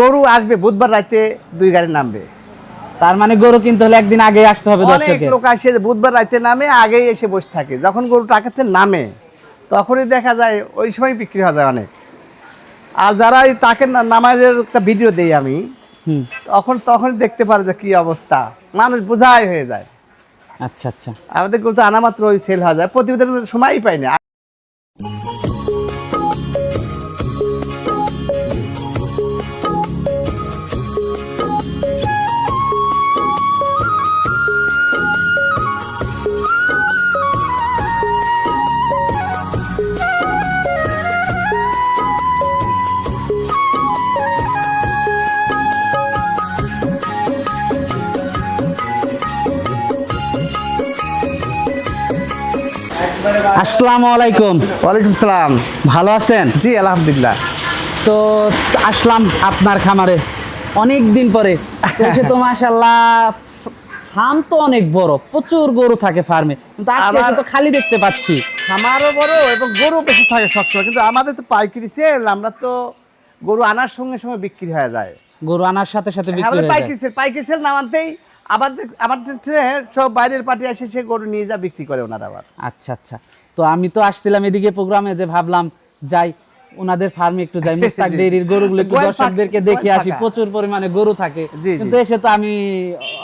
গরু আসবে বুধবার রাতে দুই গাড়ি নামবে। তার মানে গরু কিনতে হলে একদিন আগে আসতে হবে অনেক লোক আসে বুধবার রাতে নামে আগেই এসে বসে থাকে। যখন গরু টাকাতে নামে তখনই দেখা যায় ওই সময় বিক্রি হয়ে যায় অনেক। আর যারা ওই তাকে নামাজের একটা ভিডিও দেই আমি তখন তখন দেখতে পারে যে কি অবস্থা। মানুষ বোঝাই হয়ে যায়। আচ্ছা আচ্ছা। আমাদের গরু তো আনা মাত্র ওই সেল হয়ে যায়। প্রতিবেদনের সময়ই পাই না আসসালামু আলাইকুম। ওয়ালাইকুম সালাম। ভালো আছেন? জি আলহামদুলিল্লাহ। তো আসলাম আপনার খামারে অনেক দিন পরে। তো মাশাল্লাহ ফার্ম তো অনেক বড় প্রচুর গরু থাকে ফার্মে। কিন্তু আজকে তো খালি দেখতে পাচ্ছি। আমারও বড় এবং গরু বেশি থাকে সবসময় কিন্তু আমাদের তো পাইকারি সেল আমরা তো গরু আনার সঙ্গে সঙ্গে বিক্রি হয়ে যায়। গরু আনার সাথে সাথে বিক্রি আমাদের হয়ে যায়। পাইকারি সেল পাইকারি সেল নামাতেই আমাদের আমাদের সব বাইরের পার্টি আসে সে গরু নিয়ে যা বিক্রি করে ওনারা আবার। আচ্ছা আচ্ছা। তো আমি তো আসছিলাম এদিকে প্রোগ্রামে যে ভাবলাম যাই ওনাদের ফার্মে একটু যাই। মুস্তাক ডেইরির গরুগুলো একটু দর্শকদেরকে দেখে আসি। প্রচুর পরিমাণে গরু থাকে। কিন্তু এসে তো আমি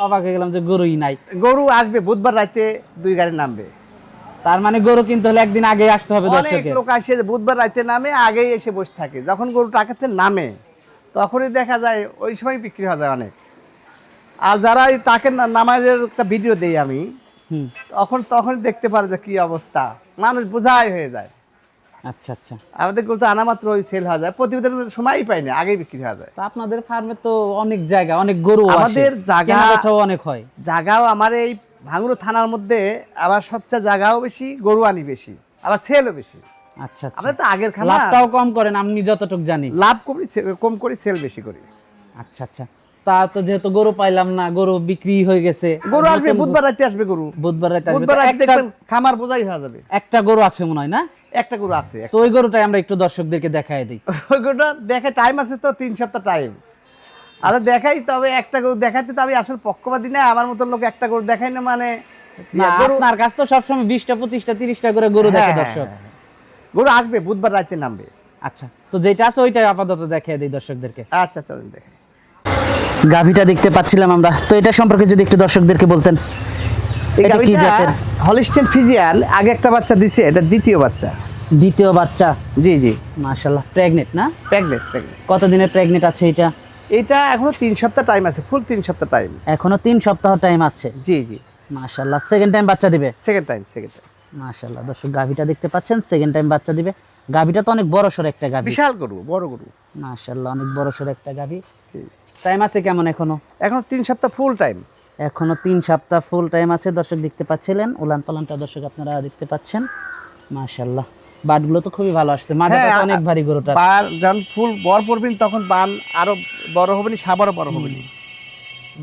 অবাক হয়ে গেলাম যে গরুই নাই। গরু আসবে বুধবার রাতে দুই গাড়ি নামবে। তার মানে গরু কিনতে হলে একদিন আগে আসতে হবে অনেক লোক আসে বুধবার রাতে নামে আগেই এসে বসে থাকে। যখন গরু টাকাতে নামে তখনই দেখা যায় ওই সময় বিক্রি হয়ে যায় অনেক। আর যারা তাকে নামাজের একটা ভিডিও দেই আমি হুম। তখন তখন দেখতে পারে যে কি অবস্থা। মানুষ বোঝাই হয়ে যায়। আচ্ছা আচ্ছা। আমাদের গরু তো আনা মাত্র ওই সেল হয়ে যায়। প্রতিবেদনের সময়ই পাই না আগেই বিক্রি হয়ে যায়। আপনাদের ফার্মে তো অনেক জায়গা অনেক গরু আমাদের জায়গা- অনেক হয়। জায়গাও আমার এই ভাঙুরো থানার মধ্যে আবার সবচেয়ে জায়গাও বেশি গরু আনি বেশি আবার সেলও বেশি। আচ্ছা আচ্ছা। আমাদের তো আগের খামার। লাভটাও কম করেন আমি যতটুকু জানি। লাভ করি কম করি সেল বেশি করি। আচ্ছা আচ্ছা। তা তো যেহেতু গরু পাইলাম না গরু বিক্রি হয়ে গেছে। গরু আসবে বুধবার রাতে আসবে গরু। বুধবার রাতে। বুধবার রাতে দেখবেন খামার বোঝাই হয়ে যাবে। একটা গরু আছে মনে হয় না? একটা গরু আছে তো ওই গরুটাই আমরা একটু দর্শকদেরকে দেখাই দিই। ওই গরুটা দেখে টাইম আছে তো তিন সপ্তাহ টাইম আচ্ছা দেখাই তবে একটা গরু দেখাইতে তো আমি আসলে পক্ষপাতি না আমার মতো লোক একটা গরু দেখাই না মানে আপনার কাছে তো সবসময় বিশটা পঁচিশটা তিরিশটা করে গরু দেখে হ্যাঁ, দর্শক। হ্যাঁ, হ্যাঁ। গরু আসবে বুধবার রাতে নামবে। আচ্ছা তো যেটা আছে ওইটাই আপাতত দেখিয়ে দিই দর্শকদেরকে। আচ্ছা চলেন দেখে গাভিটা দেখতে পাচ্ছিলাম আমরা। তো এটা সম্পর্কে যদি একটু দর্শকদেরকে বলতেন এটা কি জাতের? হলিস্টেন ফিজিয়ান আগে একটা বাচ্চা দিছে এটা দ্বিতীয় বাচ্চা। দ্বিতীয় বাচ্চা? জি জি। মাশাল্লাহ প্রেগনেন্ট না? প্রেগনেন্ট প্রেগনেন্ট কত দিনের প্রেগনেন্ট আছে এটা? এটা এখনও তিন সপ্তাহ টাইম আছে ফুল তিন সপ্তাহ টাইম এখনও তিন সপ্তাহ টাইম আছে? জি জি। মাশাল্লাহ সেকেন্ড টাইম বাচ্চা দিবে? সেকেন্ড টাইম সেকেন্ড টাইম মাশাল্লাহ দর্শক গাভিটা দেখতে পাচ্ছেন সেকেন্ড টাইম বাচ্চা দিবে। গাভিটা তো অনেক বড় সড় একটা গাভি। বিশাল গরু বড় গরু। মাশাল্লাহ অনেক বড় সড় একটা গাভি। জি। টাইম আছে কেমন এখনও? এখনও তিন সপ্তাহ ফুল টাইম এখনও তিন সপ্তাহ ফুল টাইম আছে দর্শক দেখতে পাচ্ছিলেন। উলান পালানটা দর্শক আপনারা দেখতে পাচ্ছেন। মাশাল্লাহ বাটগুলো তো খুবই ভালো আসছে। মাথাটা হ্যাঁ, অনেক ভারী গরুটা। বান যখন ফুল বড় পড়বেন তখন বান আরও বড় হবে নি সাবারও বড় হবে নি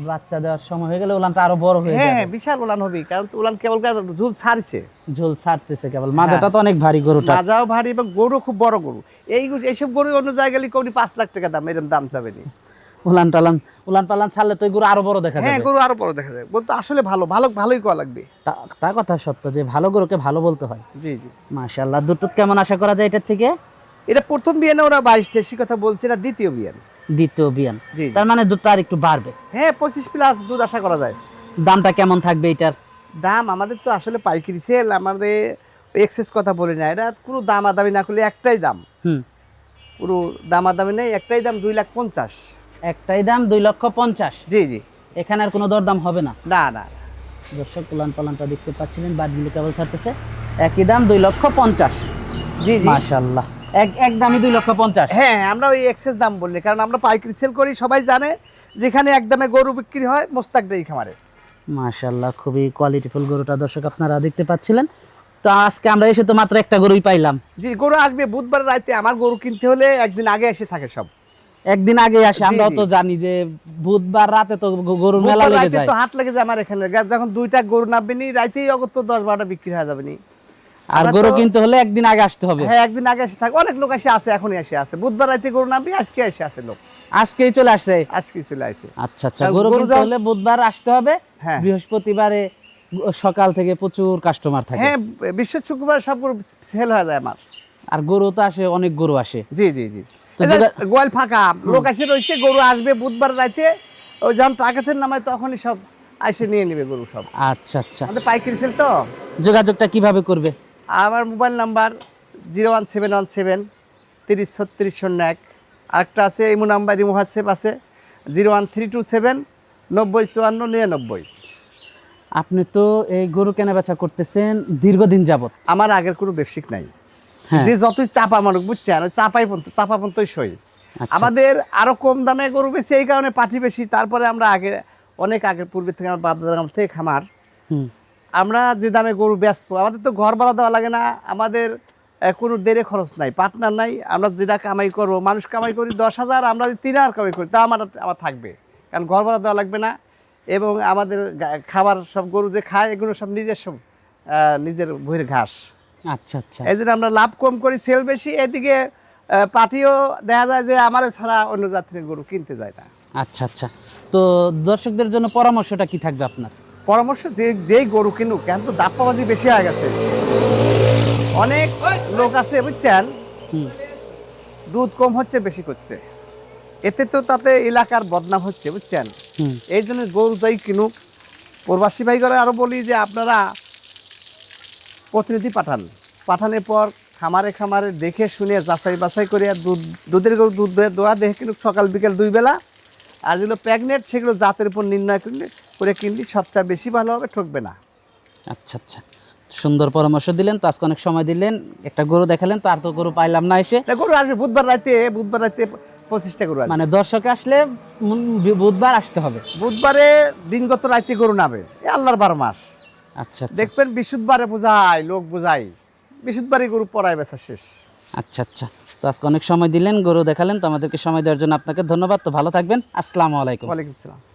বাচ্চা দেওয়ার সময় হয়ে গেলে উলানটা আরও বড় হয়ে হ্যাঁ যাবে। হ্যাঁ বিশাল উলান হবে কারণ উলান কেবল ঝুল ছাড়ছে। ঝোল ছাড়তেছে কেবল। মাজাটা তো অনেক ভারী গরুটা। মাজাও ভারী এবং গরু খুব বড় গরু। এই এইসব গরু অন্য জায়গায় কোটি পাঁচ লাখ টাকা দাম এরকম দাম চাবে নি। উলান টালান উলান পালান ছাড়লে তো গরু আরও বড় দেখা হ্যাঁ যাবে। গরু আরও বড় দেখা যায় গরু তো আসলে ভালো ভালো ভালোই করা লাগবে। তা- কথা সত্য যে ভালো গরুকে ভালো বলতে হয়। জি জি। মাশাল্লাহ দুটো কেমন আশা করা যায় এটার থেকে? এটা প্রথম বিয়ানে ওরা বাইশ তেইশি কথা বলছে এটা দ্বিতীয় বিয়ান দ্বিতীয় বিয়ান তার মানে দুধটা আর একটু বাড়বে। হ্যাঁ পঁচিশ প্লাস দুধ আশা করা যায়। দামটা কেমন থাকবে এটার? দাম আমাদের তো আসলে পাইকারি সেল আমাদের এক্সেস কথা বলি না। এটা কোনো দাম দামাদামি না করলে একটাই দাম। হুম। পুরো দামাদামি নেই একটাই দাম দুই লাখ পঞ্চাশ। একটাই দাম দুই লক্ষ পঞ্চাশ। জি জি। এখানে আর কোনো দরদাম হবে না। না না দর্শক উলান পালানটা দেখতে পাচ্ছিলেন বাটগুলো কেবল ছাড়তেছে। একই দাম দুই লক্ষ পঞ্চাশ। জি জি। মাশাল্লাহ এক এক দামই দুই লক্ষ পঞ্চাশ। হ্যাঁ আমরা ওই এক্সেস দাম বলি কারণ আমরা পাইকারি সেল করি সবাই জানে যেখানে একদমে গরু বিক্রি হয় মোস্তাক ডেই খামারে। মাশাল্লাহ খুবই কোয়ালিটিফুল গরুটা দর্শক আপনারা দেখতে পাচ্ছিলেন। তো আজকে আমরা এসে তো মাত্র একটা গরুই পাইলাম। জি গরু আসবে বুধবার রাতে আমার গরু কিনতে হলে একদিন আগে এসে থাকে সব। একদিন আগে আসে জি, আমরাও তো জানি যে বুধবার রাতে তো গ- গরুর মেলা লেগে যায়। তো হাট লেগে যায় আমার এখানে। যখন দুইটা গরু নামবে নি রাইতেই অগত দশ বারোটা বিক্রি হয়ে যাবে নি আর গরু কিনতে হলে একদিন আগে আসতে হবে। হ্যাঁ একদিন আগে এসে থাকে। অনেক লোক এসে আছে এখনই এসে আছে বুধবার রাতে গরু নামবি আজকে এসে আছে লোক। আজকেই চলে আসছে আজকে চলে আসে। আচ্ছা আচ্ছা গরু গরু কিনতে হলে বুধবার আসতে হবে। হ্যাঁ। বৃহস্পতিবারে সকাল থেকে প্রচুর কাস্টমার থাকে। হ্যাঁ বিশ্ব শুক্রবার সব গরু সেল হয়ে যায় আমার। আর গরু তো আসে অনেক গরু আসে। জি জি জি। গোয়াল ফাঁকা লোক এসে রয়েছে গরু আসবে বুধবার রাতে ওই যখন টাকাতে নামায় তখনই সব এসে নিয়ে নেবে গরু সব। আচ্ছা আচ্ছা। আমাদের পাইকারি সেল তো? যোগাযোগটা কীভাবে করবে? আমার mobile number zero one seven one seven তিরিশ ছত্রিশ শূন্য এক। আরেকটা আছে ইমো নাম্বার ইমো হোয়াটসঅ্যাপ আছে zero one three two seven নব্বই চুয়ান্ন নিরানব্বই। আপনি তো এই গরু কেনা বেচা করতেছেন দীর্ঘদিন যাবত আমার আগের কোনো ব্যবসায়িক নাই। যে যতই চাপা মানুষ বুঝছেন? চাপাই পর্যন্ত চাপা পর্যন্তই সই। আচ্ছা। আমাদের আরও কম দামে গরু বেশি এই কারণে পাঠি বেশি। তারপরে আমরা আগে অনেক আগে পূর্বে থেকে আমার বাপ থেকে খামার। আমরা যে দামে গরু বেচবো আমাদের তো ঘর ভাড়া দেওয়া লাগে না। আমাদের কোনো দেরে খরচ নাই পার্টনার নাই। আমরা যেটা কামাই করব মানুষ কামাই করি দশ হাজার আমরা যদি তিন হাজার কামাই করি তা আমার আমার থাকবে। কারণ ঘর ভাড়া দেওয়া লাগবে না। এবং আমাদের খাবার সব গরু যে খায় এগুলো সব নিজের সব নিজের ভুঁড়ির ঘাস। আচ্ছা আচ্ছা। এই জন্য আমরা লাভ কম করি সেল বেশি। এদিকে পাটিও দেখা যায় যে আমার ছাড়া অন্য জাতির গরু কিনতে যায় না। আচ্ছা আচ্ছা। তো দর্শকদের জন্য পরামর্শটা কি থাকবে আপনার? পরামর্শ যে যেই গরু কিনুক কেন তো দাপ্পাবাজি বেশি হয়ে গেছে। অনেক লোক আছে বুঝছেন? দুধ কম হচ্ছে বেশি করছে। এতে তো তাতে এলাকার বদনাম হচ্ছে বুঝছেন? এই জন্য গরু যাই কিনুক প্রবাসী ভাই করে আরও বলি যে আপনারা প্রতিনিধি পাঠান। পাঠানোর পর খামারে খামারে দেখে শুনে যাচাই বাছাই করে দুধ দুধের গরু দুধ দোয়া- দেখে কিন্তু সকাল বিকেল দুই বেলা। আর যেগুলো প্রেগনেন্ট সেগুলো জাতের উপর নির্ণয় করলে করে কিনলে সবচেয়ে বেশি ভালো হবে ঠকবে না। আচ্ছা আচ্ছা। সুন্দর পরামর্শ দিলেন তো আজকে অনেক সময় দিলেন। একটা গরু দেখালেন তো আর তো গরু পাইলাম না এসে। গরু আসবে বুধবার রাতে বুধবার রাতে পঁচিশটা গরু মানে দর্শক আসলে বুধবার আসতে হবে। বুধবারে দিনগত রাতে গরু এ আল্লাহর বারো মাস। আচ্ছা আচ্ছা। দেখবেন বিশুদ্ধবারে বোঝায় লোক বোঝায়। বিশুদ্ধবারে গরু পড়ায় বেচা শেষ। আচ্ছা আচ্ছা। তো আজকে অনেক সময় দিলেন গরু দেখালেন তো আমাদেরকে সময় দেওয়ার জন্য আপনাকে ধন্যবাদ। তো ভালো থাকবেন। আসসালামু আলাইকুম। ওয়ালাইকুম সালাম